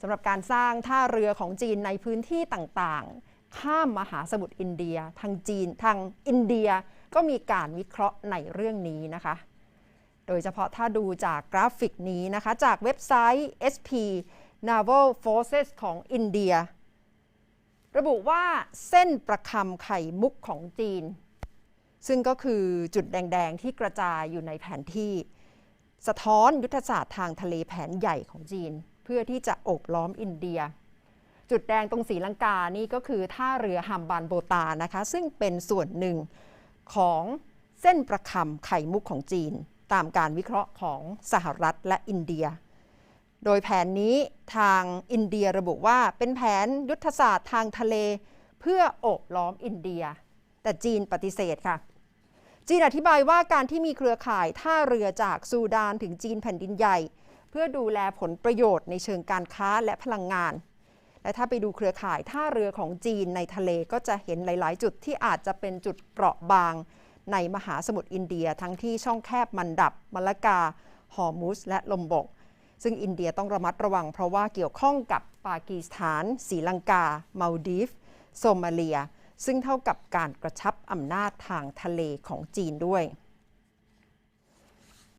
สำหรับการสร้างท่าเรือของจีนในพื้นที่ต่างๆ ข้ามมหาสมุทรอินเดีย ทางจีนทางอินเดียก็มีการวิเคราะห์ในเรื่องนี้นะคะ โดยเฉพาะถ้าดูจากกราฟิกนี้นะคะ จากเว็บไซต์ SP Naval Forces ของอินเดีย ระบุว่าเส้นประคำไข่มุกของจีน ซึ่งก็คือจุดแดง ๆ ที่กระจายอยู่ในแผนที่ สะท้อนยุทธศาสตร์ทางทะเลแผนใหญ่ของจีน พื่อที่จะโอบล้อมอินเดีย จุดแดงตรงสีลังกานี่ก็คือท่าเรือฮัมบานโบตานะคะ ซึ่งเป็นส่วนหนึ่งของเส้นประคำไข่มุกของจีน ตามการวิเคราะห์ของสหรัฐและอินเดีย โดยแผนนี้ทางอินเดียระบุว่าเป็นแผนยุทธศาสตร์ทางทะเล เพื่อโอบล้อมอินเดีย แต่จีนปฏิเสธค่ะจีนอธิบายว่าการที่มีเครือข่ายท่าเรือจากซูดานถึงจีนแผ่นดินใหญ่ เพื่อดูแลผลประโยชน์ในเชิงการค้าและพลังงาน และถ้าไปดูเครือข่ายท่าเรือของจีนในทะเลก็จะเห็นหลาย ๆ จุดที่อาจจะเป็นจุดเปราะบาง ในมหาสมุทรอินเดียทั้งที่ช่องแคบมันดับมัลลากาฮอร์มุสและลมบก ซึ่งอินเดียต้องระมัดระวังเพราะว่าเกี่ยวข้องกับปากีสถานศรีลังกามาลดีฟโซมาเลีย ซึ่งเท่ากับการกระชับอำนาจทางทะเลของจีนด้วย